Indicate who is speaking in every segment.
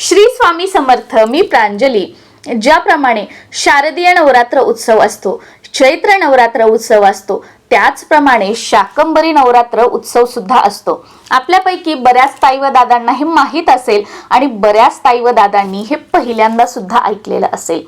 Speaker 1: श्री स्वामी समर्थ मी प्रांजली. ज्याप्रमाणे शारदीय नवरात्र उत्सव असतो चैत्र नवरात्र उत्सव असतो त्याचप्रमाणे शाकंबरी नवरात्र उत्सव सुद्धा असतो. आपल्यापैकी बऱ्याच ताई व दादांना हे माहीत असेल आणि बऱ्याच ताई व दादांनी हे पहिल्यांदा सुद्धा ऐकलेलं असेल.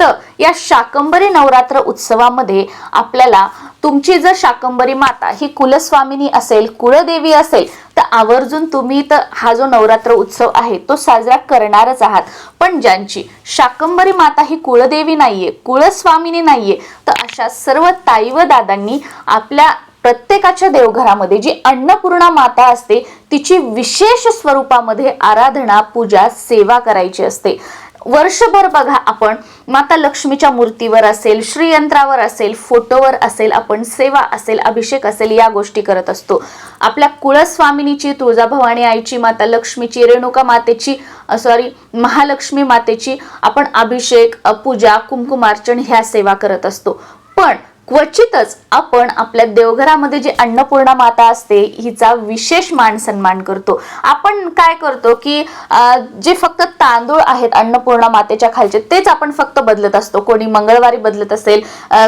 Speaker 1: तर या शाकंबरी नवरात्र उत्सवामध्ये आपल्याला तुमची जर शाकंबरी माता ही कुलस्वामिनी असेल कुळदेवी असेल तर आवर्जून तुम्ही तर हा जो नवरात्र उत्सव आहे तो साजरा करणारच आहात. पण ज्यांची शाकंबरी माता ही कुळदेवी नाहीये कुळस्वामिनी नाहीये तर अशा सर्व ताई व दादांनी आपल्या प्रत्येकाच्या देवघरामध्ये जी अन्नपूर्णा माता असते तिची विशेष स्वरूपामध्ये आराधना पूजा सेवा करायची असते. वर्षभर बघा आपण माता लक्ष्मीच्या मूर्तीवर असेल श्रीयंत्रावर असेल फोटोवर असेल आपण सेवा असेल अभिषेक असेल या गोष्टी करत असतो. आपल्या कुळस्वामिनीची तुळजाभवानी आईची माता लक्ष्मीची रेणुका मातेची सॉरी महालक्ष्मी मातेची आपण अभिषेक पूजा कुंकुमार्चन ह्या सेवा करत असतो. पण क्वचितच आपण आपल्या देवघरामध्ये जी अन्नपूर्णा माता असते हिचा विशेष मान सन्मान करतो. आपण काय करतो की जे फक्त तांदूळ आहेत अन्नपूर्णा मातेच्या खालचे तेच आपण फक्त बदलत असतो. कोणी मंगळवारी बदलत असेल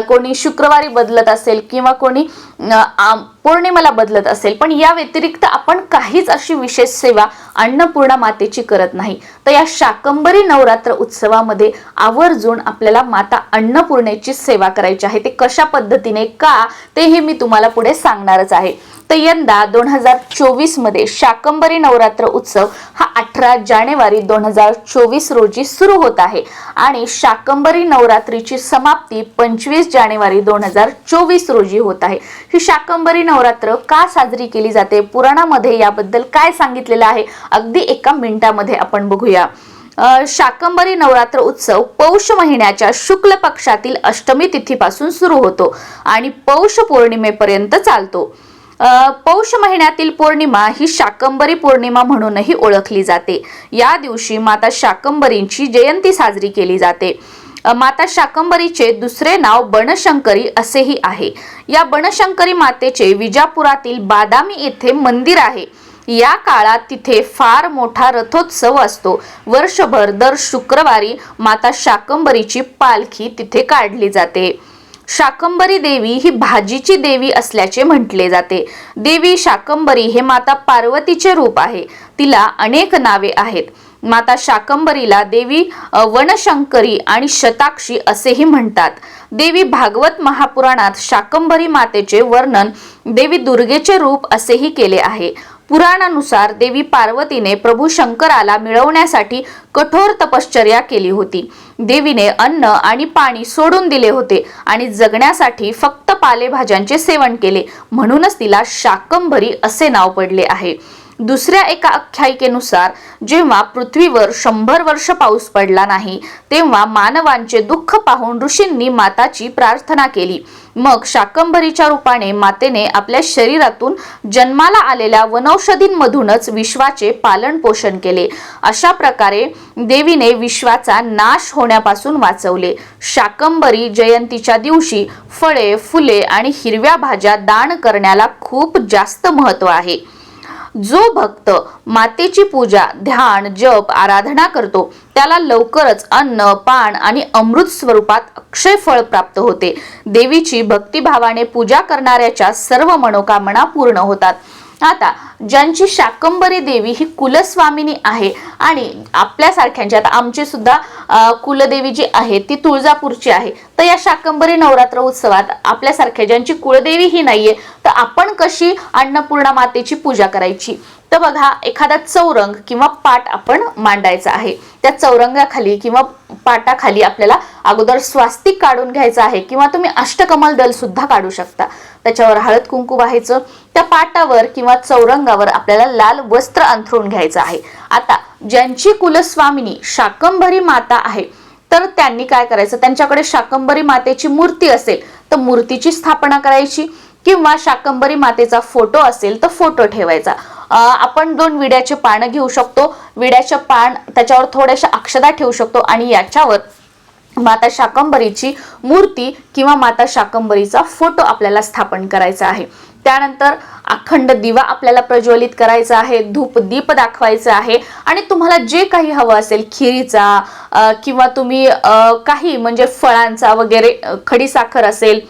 Speaker 1: कोणी शुक्रवारी बदलत असेल किंवा कोणी आम- पौर्णिमेला बदलत असेल पण या व्यतिरिक्त आपण काहीच अशी विशेष सेवा अन्नपूर्णा मातेची करत नाही. तर या शाकंबरी नवरात्र उत्सवामध्ये आवर्जून आपल्याला माता अन्नपूर्णेची सेवा करायची आहे. ते कशा पद्धतीने का ते हे मी तुम्हाला पुढे सांगणारच आहे. तर यंदा दोन हजार चोवीसमध्ये शाकंबरी नवरात्र उत्सव हा अठरा जानेवारी दोन हजार चोवीस रोजी सुरू होत आहे. आणि शाकंबरी नवरात्रीची समाप्ती पंचवीस जानेवारी दोन हजार चोवीस रोजी होत आहे. ही शाकंबरी नवरात्र का साजरी केली जाते? पुराणामध्ये याबद्दल काय सांगितलेलं आहे? अगदी एका मिनिटामध्ये आपण बघूया. शाकंबरी नवरात्र उत्सव पौष महिन्याच्या शुक्ल पक्षातील अष्टमी तिथीपासून सुरू होतो आणि पौष पौर्णिमेपर्यंत चालतो. पौष महिन्यातील पौर्णिमा ही शाकंबरी पौर्णिमा म्हणूनही ओळखली जाते. या दिवशी माता शाकंबरींची जयंती साजरी केली जाते. माता शाकंबरीचे दुसरे नाव बनशंकरी असेही आहे. या बनशंकरी मातेचे विजापुरातील बादामी येथे मंदिर आहे. या काळात तिथे फार मोठा रथोत्सव असतो. वर्षभर दर शुक्रवारी माता शाकंबरीची पालखी तिथे काढली जाते. शाकंबरी देवी ही भाजीची देवी असल्याचे म्हटले जाते. देवी शाकंबरी हे माता पार्वतीचे रूप आहे. तिला अनेक नावे आहेत. माता शाकंबरीला देवी वनशंकरी आणि शताक्षी असेही म्हणतात. देवी भागवत महापुराणात शाकंबरी मातेचे वर्णन देवी दुर्गेचे रूप असेही केले आहे. पुराणानुसार देवी पार्वतीने प्रभू शंकराला मिळवण्यासाठी कठोर तपश्चर्या केली होती. देवीने अन्न आणि पाणी सोडून दिले होते आणि जगण्यासाठी फक्त पालेभाज्यांचे सेवन केले. म्हणूनच तिला शाकंभरी असे नाव पडले आहे. दुसऱ्या एका आख्यायिकेनुसार जेव्हा पृथ्वीवर शंभर वर्ष पाऊस पडला नाही तेव्हा मानवांचे दुःख पाहून ऋषींनी माताची प्रार्थना केली. मग शाकंभरीच्या रूपाने मातेने आपल्या शरीरातून जन्माला आलेल्या वनौषधींमधूनच विश्वाचे पालन पोषण केले. अशा प्रकारे देवीने विश्वाचा नाश होण्यापासून वाचवले. शाकंबरी जयंतीच्या दिवशी फळे फुले आणि हिरव्या भाज्या दान करण्याला खूप जास्त महत्त्व आहे. जो भक्त मातेची पूजा ध्यान जप आराधना करतो त्याला लवकरच अन्न पान आणि अमृत स्वरूपात अक्षय फळ प्राप्त होते. देवीची भक्तिभावाने पूजा करणाऱ्याच्या सर्व मनोकामना पूर्ण होतात. आता ज्यांची शाकंबरी देवी ही कुलस्वामिनी आहे आणि आपल्यासारख्यांची आता आमची सुद्धा कुलदेवी जी आहे ती तुळजापूरची आहे. तर या शाकंबरी नवरात्र उत्सवात आपल्यासारख्या ज्यांची कुलदेवी ही नाहीये तर आपण कशी अन्नपूर्णा मातेची पूजा करायची? तर बघा एखादा चौरंग किंवा पाट आपण मांडायचा आहे. त्या चौरंगाखाली किंवा पाटाखाली आपल्याला अगोदर स्वास्तिक काढून घ्यायचं आहे किंवा तुम्ही अष्टकमल दल सुद्धा काढू शकता. त्याच्यावर हळद कुंकू व्हायचं त्या पाटावर किंवा चौरंगावर आपल्याला लाल वस्त्र अंथरून घ्यायचं आहे. आता ज्यांची कुलस्वामिनी शाकंभरी माता आहे तर त्यांनी काय करायचं? त्यांच्याकडे शाकंभरी मातेची मूर्ती असेल तर मूर्तीची स्थापना करायची. किंवा शाकंभरी मातेचा फोटो असेल तर फोटो ठेवायचा. आपण दोन विड्याचे पानं घेऊ शकतो. विड्याचे पान त्याच्यावर थोड्याशा अक्षदा ठेवू शकतो आणि याच्यावर माता शाकंबरीची मूर्ती किंवा माता शाकंबरीचा फोटो आपल्याला स्थापन करायचा आहे. त्यानंतर अखंड दिवा आपल्याला प्रज्वलित करायचा आहे धूप दीप दाखवायचा आहे आणि तुम्हाला जे काही हवं असेल खिरीचा किंवा तुम्ही काही म्हणजे फळांचा वगैरे खडीसाखर असेल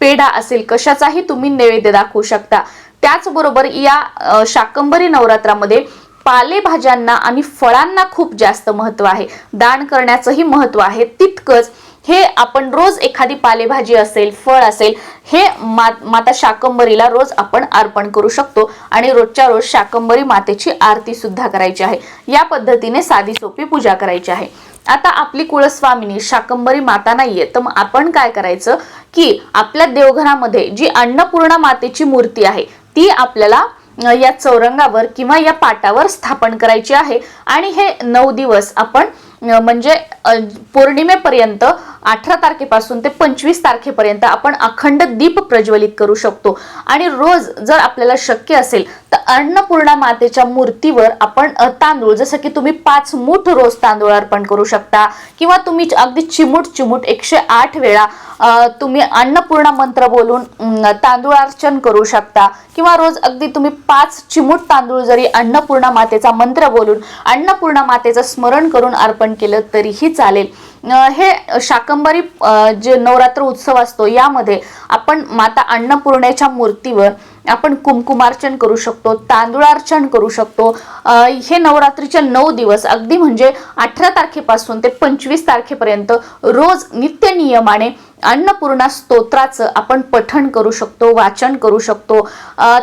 Speaker 1: पेढा असेल कशाचाही तुम्ही नैवेद्य दाखवू शकता. त्याचबरोबर या शाकंबरी शाकंभरी नवरात्रामध्ये पालेभाज्यांना आणि फळांना खूप जास्त महत्त्व आहे. दान करण्याचंही महत्त्व आहे. तितकंच हे आपण रोज एखादी पालेभाजी असेल फळ असेल हे मा माता शाकंबरीला रोज आपण अर्पण करू शकतो आणि रोजच्या रोज शाकंबरी मातेची आरती सुद्धा करायची आहे. या पद्धतीने साधी सोपी पूजा करायची आहे. आता आपली कुळस्वामिनी शाकंबरी माता नाहीये तर मग आपण काय करायचं की आपल्या देवघरामध्ये जी अन्नपूर्णा मातेची मूर्ती आहे ती आपल्याला या चौरंगावर किंवा या पाटावर स्थापन करायची आहे. आणि हे नऊ दिवस आपण म्हणजे पौर्णिमेपर्यंत अठरा तारखेपासून ते पंचवीस तारखेपर्यंत आपण अखंड दीप प्रज्वलित करू शकतो. आणि रोज जर आपल्याला शक्य असेल तर अन्नपूर्णा मातेच्या मूर्तीवर आपण तांदूळ जसं की तुम्ही पाच मूठ रोज तांदूळ अर्पण करू शकता किंवा तुम्ही अगदी चिमूट चिमूट एकशे आठ वेळा तुम्ही अन्नपूर्णा मंत्र बोलून तांदूळार्चन करू शकता. किंवा रोज अगदी तुम्ही पाच चिमूट तांदूळ जरी अन्नपूर्णा मातेचा मंत्र बोलून अन्नपूर्णा मातेचं स्मरण करून अर्पण केलं तरीही चालेल. हे शाकंभरी जे नवरात्र उत्सव असतो यामध्ये आपण माता अन्नपूर्णेच्या मूर्तीवर आपण कुमकुमार्चन करू शकतो तांदूळार्चन करू शकतो. हे नवरात्रीचे नऊ दिवस अगदी म्हणजे अठरा तारखेपासून ते पंचवीस तारखेपर्यंत रोज नित्य नियमाने अन्नपूर्णा स्तोत्राचं आपण पठण करू शकतो वाचन करू शकतो.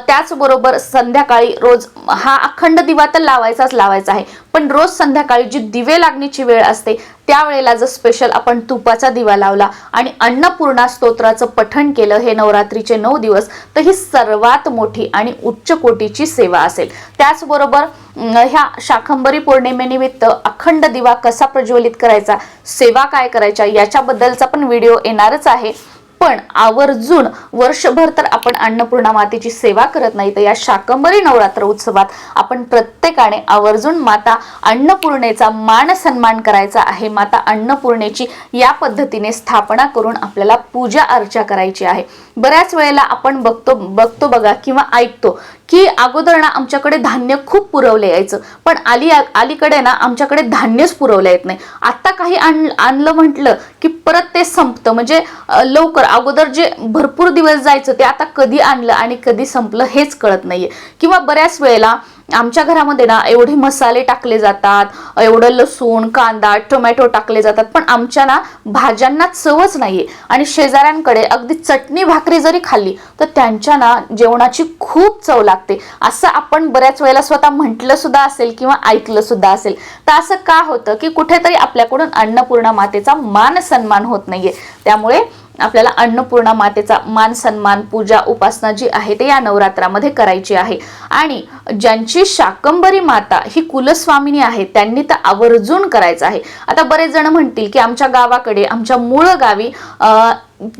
Speaker 1: त्याचबरोबर संध्याकाळी रोज हा अखंड दिवा तर लावायचाच लावायचा आहे. पण रोज संध्याकाळी जी दिवे लागण्याची वेळ असते त्यावेळेला जर स्पेशल आपण तुपाचा दिवा लावला आणि अन्नपूर्णा स्तोत्राचं पठण केलं हे नवरात्रीचे नऊ दिवस तर ही सर्वात मोठी आणि उच्च कोटीची सेवा असेल. त्याचबरोबर ह्या शाखंबरी पौर्णिमेनिमित्त अखंड दिवा कसा प्रज्वलित करायचा सेवा काय करायच्या याच्याबद्दलचा पण व्हिडिओ येणारच आहे. पण आवर्जून वर्षभर तर आपण अन्नपूर्णा मातेची सेवा करत नाही तर या शाकंभरी नवरात्र उत्सवात आपण प्रत्येकाने आवर्जून माता अन्नपूर्णेचा मान सन्मान करायचा आहे. माता अन्नपूर्णेची या पद्धतीने स्थापना करून आपल्याला पूजा अर्चा करायची आहे. बऱ्याच वेळेला आपण बघतो बघतो बघा किंवा ऐकतो की अगोदर ना आमच्याकडे धान्य खूप पुरवलं यायचं. पण आली अलीकडे ना आमच्याकडे धान्यच पुरवलं येत नाही. आता काही आण आणलं म्हटलं की परत ते संपतं. म्हणजे लवकर अगोदर जे भरपूर दिवस जायचं ते आता कधी आणलं आणि कधी संपलं हेच कळत नाहीये. किंवा बऱ्याच वेळेला आमच्या घरामध्ये ना एवढे मसाले टाकले जातात एवढं लसूण कांदा टोमॅटो टाकले जातात पण आमच्या ना भाज्यांना चवच नाहीये. आणि शेजाऱ्यांकडे अगदी चटणी भाकरी जरी खाल्ली तर त्यांच्या ना जेवणाची खूप चव लागते. असं आपण बऱ्याच वेळेला स्वतः म्हटलं सुद्धा असेल किंवा ऐकलं सुद्धा असेल. तर असं का होतं की कुठेतरी आपल्याकडून अन्नपूर्णा मातेचा मान सन्मान होत नाहीये. त्यामुळे आपल्याला अन्नपूर्णा मातेचा मान सन्मान पूजा उपासना जी आहे ते या नवरात्रामध्ये करायची आहे. आणि ज्यांची शाकंबरी माता ही कुलस्वामिनी आहे त्यांनी तर आवर्जून करायचं आहे. आता बरेच जण म्हणतील की आमच्या गावाकडे आमच्या मूळ गावी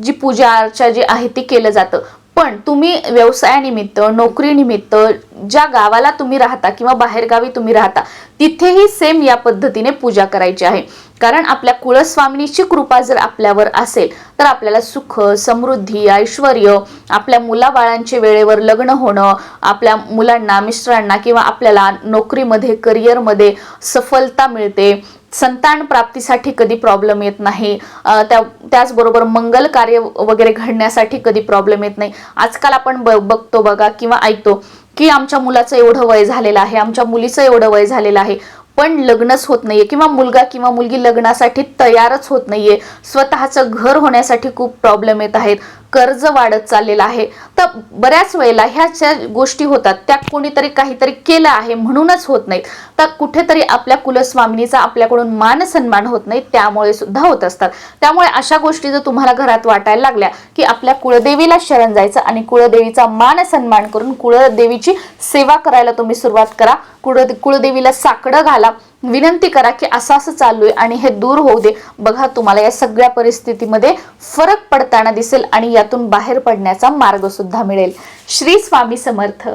Speaker 1: जी पूजा अर्चा जी आहे ती केलं जातं. पण तुम्ही व्यवसायानिमित्त नोकरीनिमित्त ज्या गावाला तुम्ही राहता किंवा बाहेरगावी तुम्ही राहता तिथेही सेम या पद्धतीने पूजा करायची आहे. कारण आपल्या कुळस्वामिनीची कृपा जर आपल्यावर असेल तर आपल्याला सुख समृद्धी ऐश्वर आपल्या मुलाबाळांचे वेळेवर लग्न होणं आपल्या मुलांना मिस्टरांना किंवा आपल्याला नोकरीमध्ये करिअरमध्ये सफलता मिळते. संतान प्राप्तीसाठी कधी प्रॉब्लेम येत नाही. त्या त्याचबरोबर मंगल कार्य वगैरे घडण्यासाठी कधी प्रॉब्लेम येत नाही. आजकाल आपण ब बघतो बघा किंवा ऐकतो की आमच्या मुलाचं एवढं वय झालेलं आहे आमच्या मुलीचं एवढं वय झालेलं आहे. पण लग्नच होत नाहीये किंवा मुलगा किंवा मुलगी लग्नासाठी तयारच होत नाहीये. स्वतःचं घर होण्यासाठी खूप प्रॉब्लेम येत आहेत. कर्ज वाढत चाललेलं आहे. तर बऱ्याच वेळेला ह्या ज्या गोष्टी होतात त्या कोणीतरी काहीतरी केलं आहे म्हणूनच होत नाहीत. तर कुठेतरी आपल्या कुलस्वामिनीचा आपल्याकडून मान सन्मान होत नाही त्यामुळे सुद्धा होत असतात. त्यामुळे अशा गोष्टी जर तुम्हाला घरात वाटायला लागल्या की आपल्या कुळदेवीला शरण जायचं आणि कुळदेवीचा मान सन्मान करून कुळदेवीची सेवा करायला तुम्ही सुरुवात करा. कुळ कुळदेवीला साकडं घाला. विनंती करा की असं असं चालू आहे आणि हे दूर होऊ दे. बघा तुम्हाला या सगळ्या परिस्थितीमध्ये फरक पडताना दिसेल आणि यातून बाहेर पडण्याचा मार्ग सुद्धा मिळेल. श्री स्वामी समर्थ.